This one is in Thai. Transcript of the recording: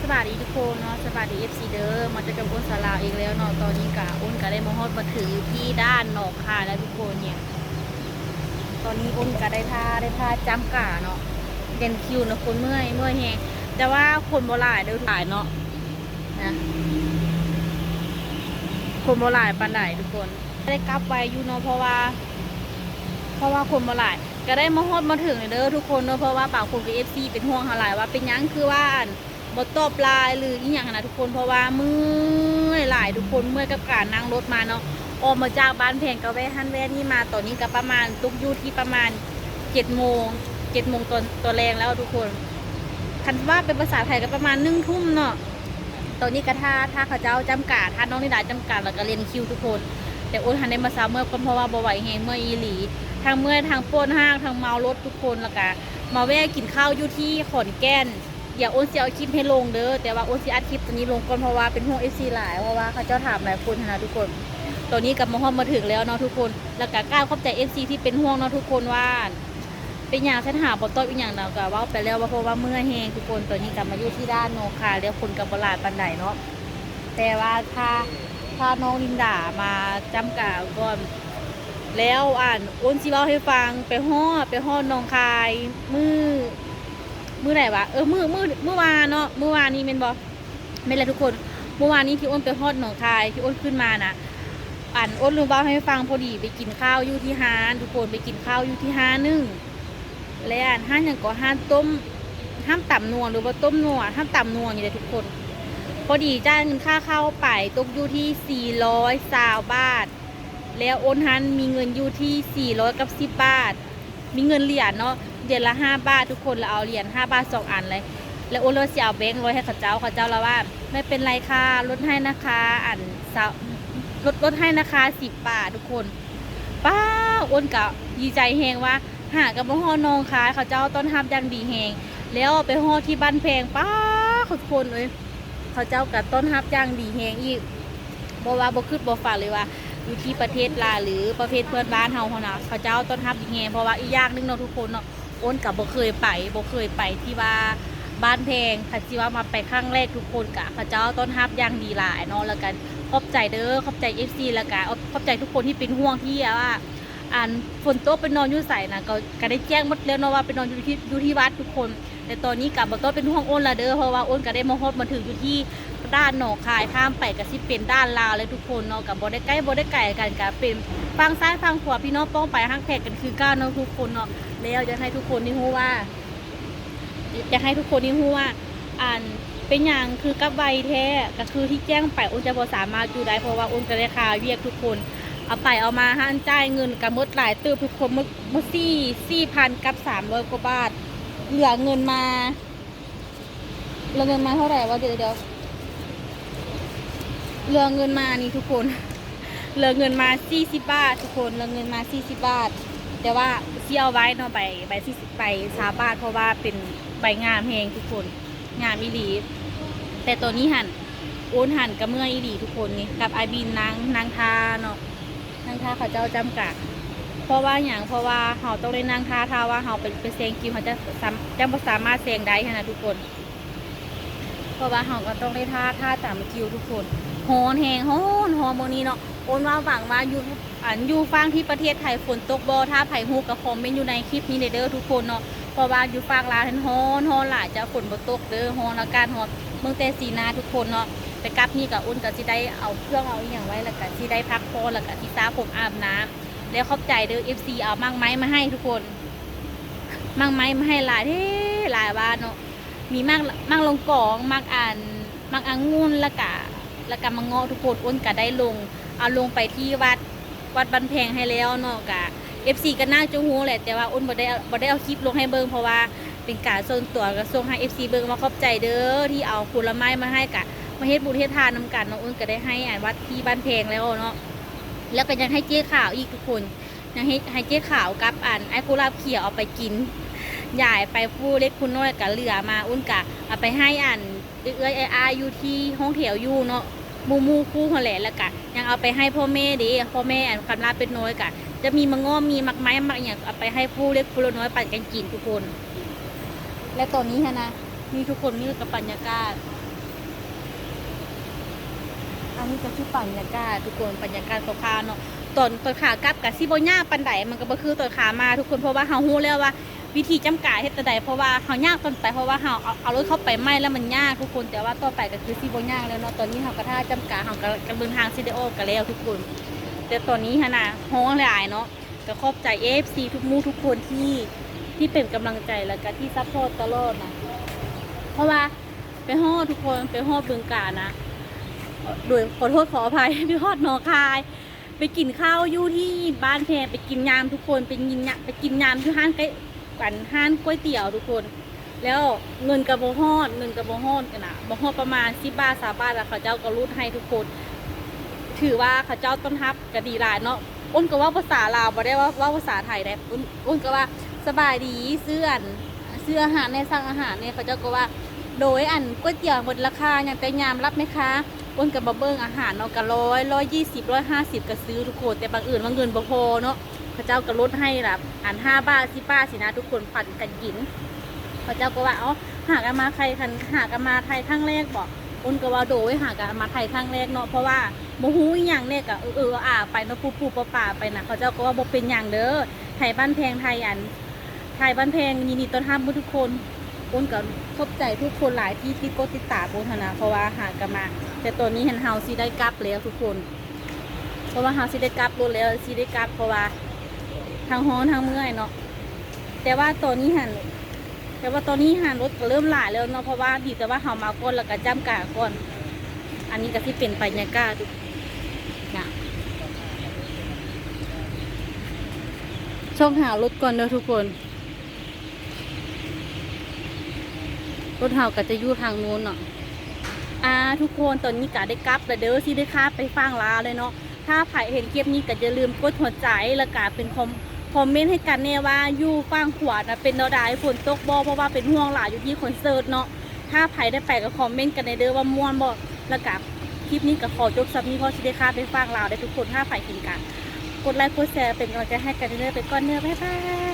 สวัสดีทุกคนเนาะสวัสดีเอฟซีเดอร์มาจอกับอ้นสาราอีกแล้วเนาะตอนนี้กะอ้นก็ได้มาฮอดมาถึงอที่ด้านหนองคายแล้วทุกคนเนี่ย ตอนนี้อ้นก็ได้ท่าได้ท่าจ้ำกาเนาะเด่นคิวนะคนเมื่อยเมื่อยแฮงแต่ว่าคนโบราณเดินหลายเนาะนะคนโบราณปันไดทุกคนได้กลับไปอยู่เนาะเพราะว่า เพราะว่าคนมาหลายก็ได้มาฮอดมาถึงเด้อทุกคนเนาะเพราะว่าบาคนกับเอฟซีเป็นห่วงเขาหลายว่าเป็นยังคือว่า บ่ตอบลน์หรืออีหยังนะทุกคนเพราะว่าเมื่อยหลายทุกคนเมื่อยกับการนั่งรถมาเนาะออกมาจากบ้านแพงก็แวะฮันแวะนี่มาตอนนี้ก็ประมาณตุกยู่ที่ประมาณเจ็ดโมงเจ็ดโมงตอนตัวแรงแล้วทุกคนคันว่าเป็นภาษาไทยก็ประมาณนึ่งทุ่มเนาะตอนนี้ก็ท่าท่าเขาเจ้าจำกัดท่าน้องนิดาจำกัดแล้วก็เรียนคิวทุกคน แต่โอ้ทันได้มาซาเมื่อก็เพราะว่าบ่ไหวเฮงเมื่ออีหลีทางเมื่อทางป้นห้างทางเมารถทุกคนแล้วก็มาแวะกินข้าวอยู่ที่ขอนแก่น อย่าโอนเสียเอาคลิปให้ลงเด้อแต่ว่าโอนสิอัดคลิปตัวนี้ลงก่อนเพราะว่าเป็นห่วงเอฟซีหลายเพราะว่าเขาเจ้าถามหลายคนนะทุกคนตอนนี้กับมาฮอดมาถึงแล้วเนาะทุกคน แล้วก็กล้าวเข้าใจเอฟซีที่เป็นห่วงเนาะทุกคนว่าเป็นอย่างเส้นหาบอตอบอีกอย่างเราก็ว่าไปแล้วว่าเพราะว่าเมื่อแหงทุกคนตอนนี้กลับมาอยู่ที่ด้านโนคาแล้วคนกับบลาดปันไดเนาะแต่ว่าถ้าถ้าน้องลินดามาจำกาก่อน แล้วอ่านโอ้นซีเว้าให้ฟังไปฮอไปฮอดหนองคายมือ มื่อไหนวะเออมือมือเมื่อวานเนาะเมื่อวานนี้เป็นบอไม่เลยทุกคน เมื่อวานนี้ที่อ้นไปฮอดหนองคายที่อ้นขึ้นมานะอ่านอ้นลืมเว้าให้ฟังพอดีไปกินข้าวอยู่ที่ฮานทุกคนไปกินข้าวอยู่ที่ฮานนึ่งและอ่านห้านอย่างก็ห้านต้มห้ามต่ำนวลหรือว่าต้มนัวห้ามต่ำนวลอย่างเดียวทุกคน พอดีจ้างเงินค่าเข้าไปตกอยู่ที่400ซาวบาท แล้วโอนฮันมีเงินอยู่ที่400กับ10บาท มีเงินเหรียญเนาะเดือนละ5บาททุกคนเราเอาเหรียญ5บาท2อันเลย แล้วโอนเลยเสียเอาแบงค์ร้อยให้เขาเจ้าเขาเจ้าแล้วว่า ไม่เป็นไรค่ะลดให้นะคะอันสาวลดลดให้นะคะ10บบาททุกคนป้าโอนกะดีใจแฮงว่า หากับพ่อน้องคายเขาเจ้าต้อนรับอย่างดีแฮงแล้วไปห่อที่บ้านแพงป้าทุกคนเลยเขาเจ้ากับต้อนรับอย่างดีแฮงอีกบอกว่าบ่คืดบ่ฝากเลยว่า อยู่ที่ประเทศลาหรือประเทศเพื่อนบ้านเฮาเขานะเขาเจ้าต้นรับดีแฮงเพราะว่าอีกอย่างนึงเนาะทุกคนเนาะโอนกับบ่เคยไปบ่เคยไปที่ว่าบ้านแพงค่ะที่ว่ามาไปครั้งแรกทุกคนกะเขาเจ้าต้นรับอย่างดีหลายเนาะแล้วกันขอบใจเด้อขอบใจ FC แล้วก็ขอบใจทุกคนที่เป็นห่วงที่ว่าอ่านฝนตกไปนอนอยู่ใส่นะก็ก็ได้แจ้งหมดแล้วเนาะว่าไปนอนอยู่ที่อยู่ที่วัดทุกคน แต่ตอนนี้กับบ่ต้องเป็นห่วงโอนละเด้อเพราะว่าโอนก็ได้มาฮอดมาถึงอยู่ที่ด้านหนองคายข้ามไปกับที่เป็นด้านลาวเลยทุกคนเนาะกับบ่ได้ใกล้บ่ได้ไกลกันกับเป็นฟังซ้ายฟังขวาพี่น้องป้องไปห้างแพกกันคือก้าวเนาะทุกคนเนาะแล้วจะให้ทุกคนนี่ฮู้ว่าจะให้ทุกคนนี่ฮู้ว่าอ่านเป็นอย่างคือกับใบแท้ก็คือที่แจ้งไปอ้นจะบ่สามารถอยู่ได้เพราะว่าอ้นก็ได้ค่าเวียกทุกคนเอาไปเอามาห้านจ่ายเงินกับมดหลายตื้อทุกคนมดมดสี่สี่พันกับสามร้อยกว่าบาท เหลือเงินมาเหลือเงินมาเท่าไหร่วะเดี๋ยวเดี๋ยวเหลือเงินมานี่ทุกคน เหลือเงินมา40บบาท ทุกคนเหลือเงินมา40บาท แต่ว่าเสียเอาไว้เนาะใบใบ40ใบสาบาทเพราะว่าเป็นใบงามเพลงทุกคน งามอีหลี แต่ตัวนี้หันโอนหันกับเมื่อยอีหลีทุกคนนี่กับไอบินนางนางทาเนาะนางทาเขาเจ้าจำกัด เพราะว่าอย่างเพราะว่าเขาต้องได้นางท่าท่าว่าเขาเป็นเป็นเซงกิวเขาจะจะบ่สามารถเซงได้ขนาดทุกคน เพราะว่าเขาก็ต้องได้ท่าท่าตามคิวทุกคนฮอนแหงฮอนฮอนโมนี้เนาะโอนว่าหวังว่าอยู่อันอยู่ฟังที่ประเทศไทยฝนตกบอถ้าไผ่ฮูกกับคอมเมนต์อยู่ในคลิปนี้เด้อทุกคนเนาะเพราะว่าอยู่ฟังลาวเห็นฮอนฮอนหลายจะฝนบ่ตกเด้อฮอนอาการฮอนเมืองแต่สีนาทุกคนเนาะไปกลับนี่กับอุ่นก็สิได้เอาเครื่องเอาอย่างไว้แล้วก็สิได้พักพอแล้วก็สิซาผมอาบน้ำ แล้วขอบใจเด้อ FC เอามั่งไม้มาให้ทุกคน มั่งไม้มาให้หลายเท่หลายว่านเนาะมีมากมากลงกองมากอ่านมากอังุ่นและกะและกะมังเงาะทุกคนอ้นกะได้ลง เอาลงไปที่วัดวัดบันแพงให้แล้วเนาะกะ FC ก็น่าจะฮู้แหละแต่ว่าอ้นบ่ได้บ่ได้เอาคลิปลงให้เบิงเพราะว่าเป็นการส่วนตัวก็ส่งให้ FC เบิงมาขอบใจเด้อที่เอาผลไม้มาให้กะมาเฮ็ดบุญเฮ็ดทานนํกันเนาะอ้นก็ได้ให้อ่านวัดที่บ้านแพงแล้วเนาะ แล้วก็ยังให้เจ๊ข่าวอีกทุกคนยังให้ให้เจ๊ข่าวกับอ่านไอ้กุหลาบเขียวเอาไปกินยายไปผู้เล็กผู้น้อยกับเหลือมาอุ้นกะเอาไปให้อ่านเอื้อยๆอาอยู่ที่ห้องแถวอยู่เนาะมูมูคู่หัวแหละแล้วกะยังเอาไปให้พ่อแม่ดิพ่อแม่อ่านคำลาเป็นน้อยกะจะมีมะง้อมีมักไม้มักอย่างเอาไปให้ผู้เล็กผู้น้อยปั่นกันกินทุกคน และตอนนี้ฮะนะมีทุกคนมีกับบรรยากาศ อันนี้ก็คือบรรยากาศทุกคนบรรยากาศคร่าวเนาะตอนตอนขากลับกับซิโบย่าปันไดมันก็บ่คือตอนขามาทุกคนเพราะว่าเฮาฮู้แล้วว่าวิธีจำกัดเฮ็ดแต่ใดเพราะว่าเฮายากตอนไปเพราะว่าเฮาเอาเอารถเข้าไปไม่แล้วมันยากทุกคนแต่ว่าต่อไปก็คือซิบ่าแล้วเนาะตอนนี้เฮาก็ท่าจำกัดเฮาก็กำลังเดินทางซิเดโอกันแล้วทุกคน แต่ตอนนี้ฮะนะฮ้องหลายเนาะก็ขอบใจ AFC ทุกมู่ทุกคนที่ที่เป็นกำลังใจแล้วก็ที่ซัพพอร์ตตลอดนะเพราะว่าไปฮอทุกคนไปฮอบึงกาฬนะ โดยขอโทษขออภัยไปฮอดหนองคาย ไปกินข้าวอยู่ที่บ้านแพรไปกินยามทุกคนไปกินยาไปกินยามที่ห้างใกล้กันห้างก๋วยเตี๋ยวทุกคน แล้วเงินกับโบฮอดเงินกับโบฮอดกันนะโบฮอดประมาณสิบบาทสาบาทแล้วเขาเจ้าก็รูดให้ทุกคน ถือว่าเขาเจ้าต้นทับก็ดีหลายเนาะอ้นก็ว่าภาษาลาวบ่ได้ว่าว่าภาษาไทยได้อ้นอ้นก็ว่าสบายดีเสื้อนเสื้ออาหารในสั่งอาหารเนี่ยเขาเจ้าก็ว่าโดยอันก๋วยเตี๋ยวหมดราคาอย่างแต่ยามรับไหมคะอ้นกับบะเบิ้งอาหารเนาะก็ร้อยร้อยยี่สิบร้อยห้าสิบก็ซื้อทุกคนแต่บางอื่นบางเงินบ่พอเนาะเขาเจ้าก็ลดให้แบบอันห้าบาทสิบบาทสินะทุกคนผัดกันกินเขาเจ้าก็ว่าเอ้าหากันมาใครคันหากันมาไทยครั้งแรกบอกอ้นก็ว่าโดยหากันมาไทยครั้งแรกเนาะเพราะว่าโมหูอหย่างเนี่ยก็เออเอออ่าไปเนาะปูปูปลาป่าไปนะเขาเจ้าก็ว่าบ่เป็นอย่างเด้อไทยบ้านแพงไทยอันไทยบ้านแพงยินดีต้อนรับหมู่ทุกคน อ้นก็ขอบใจทุกคนหลายที่ที่กดติดตามอ้นหั้นนะเพราะว่าหากันมา แต่ตัวนี้เห็นเฮาสิได้กลับแล้วทุกคน เพราะว่าเฮาสิได้กลับรถแล้วสิได้กลับเพราะว่าทางฮ้อนทางเมื่อยเนาะแต่ว่าตัวนี้หันแต่ว่าตัวนี้หันรถก็เริ่มหลายแล้วเนาะเพราะว่าดีแต่ว่าเฮามาก่อนแล้วก็จ้ำกาก่อน อันนี้ก็ที่เป็นไบรรยากาศทุกนะช่องหารถก่อนเด้อทุกคน รถเฮาก็จะอยู่ทางนู้นเนาะอ่าทุกคนตอนนี้ก็ได้กลับแล้วเด้อสิได้ค่าไปฟังลาเลยเนาะถ้าใครเห็นคลิปนี้ก็อย่าลืมกดหัวใจแล้วก็เป็นคอมคอมเมนต์ให้กันแน่ว่าอยู่ฟังขวานะเป็นดาวดายฝนตกบ่เพราะว่าเป็นห่วงหลายอยู่ที่คอนเสิร์ตเนาะถ้าใครได้ไปก็คอมเมนต์กันในเด้อว่าม่วนบ่แล้วก็คลิปนี้ก็ขอจบซับนี้เพราะสิได้ค่าไปฟังลาได้ทุกคนถ้าใครเห็นกันกดไลค์กดแชร์เป็นกำลังใจให้กันเด้อไปก่อนเด้อบ๊ายบาย